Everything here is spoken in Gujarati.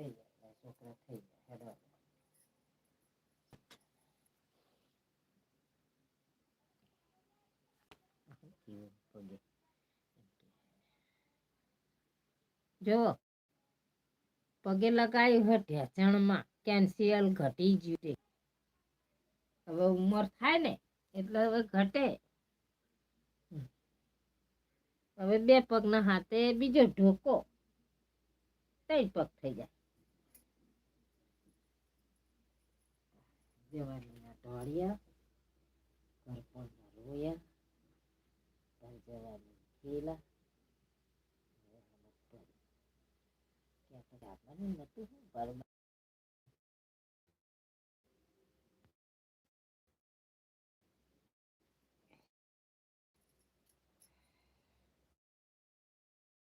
થઈ જાય છોકરા થઈ જાય જો, પગે લગાવી હટ્યા કેન્સિયલ ઘટી ગયું હવે ઉંમર થાય ને, એટલે હવે ઘટે. હવે બે પગના હાથે બીજો ઢોકો, ત્રણ પગ થઈ જાય. જવાનીના ઢોળિયા ઘરપણના રોયા ઘર જવાની ખેલા કે આપણે આપણને નતું શું ઘરમાં